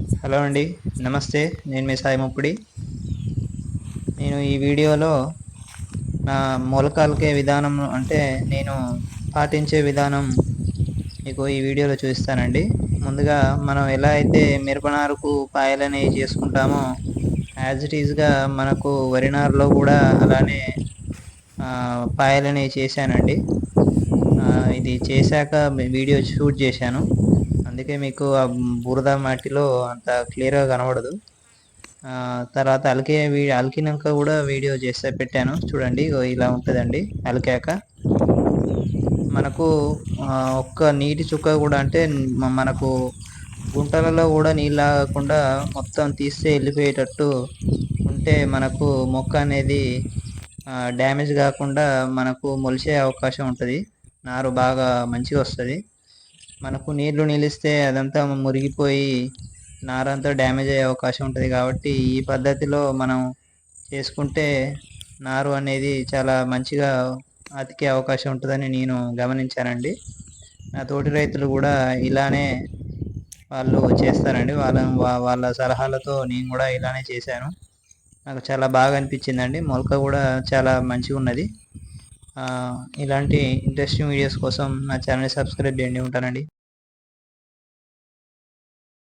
Hello అండి నమస్తే. నేను మీ సాయి ముప్పుడి. నేను ఈ వీడియోలో నా మొలకాలకే విధానం అంటే నేను పాటించే విధానం మీకు ఈ వీడియోలో చూపిస్తానండి. ముందుగా మనం ఎలా అయితే మిరపనారుకు పాయలని చేసుకుంటామో యాజ్ ఇట్ ఈజ్గా మనకు వరినారులో కూడా అలానే పాయలని చేశానండి. ఇది చేశాక వీడియో షూట్ చేశాను. అందుకే మీకు ఆ బురద మట్టిలో అంత క్లియర్గా కనబడదు. తర్వాత అలికే అలికినాక కూడా వీడియో చేస్తే పెట్టాను. చూడండి ఇలా ఉంటుందండి అలికాక. మనకు ఒక్క నీటి చుక్క కూడా అంటే మనకు గుంటలలో కూడా నీళ్ళు ఆగకుండా మొత్తం తీస్తే వెళ్ళిపోయేటట్టు ఉంటే మనకు మొక్క అనేది డ్యామేజ్ కాకుండా మనకు మొలిచే అవకాశం ఉంటుంది. నారు బాగా మంచిగా వస్తుంది. మనకు నీళ్ళు నిలిస్తే అదంతా మురిగిపోయి నారంతా డ్యామేజ్ అయ్యే అవకాశం ఉంటుంది కాబట్టి ఈ పద్ధతిలో మనం చేసుకుంటే నారు అనేది చాలా మంచిగా అతికే అవకాశం ఉంటుందని నేను గమనించానండి. నా తోటి రైతులు కూడా ఇలానే వాళ్ళు చేస్తారండి. వాళ్ళ వాళ్ళ సలహాలతో నేను కూడా ఇలానే చేశాను. నాకు చాలా బాగా అనిపించిందండి. మొలక కూడా చాలా మంచిగా ఉన్నది. ఇలాంటి ఇంట్రెస్టింగ్ వీడియోస్ కోసం నా ఛానల్ని సబ్స్క్రైబ్ చేయండి ఉంటానండి.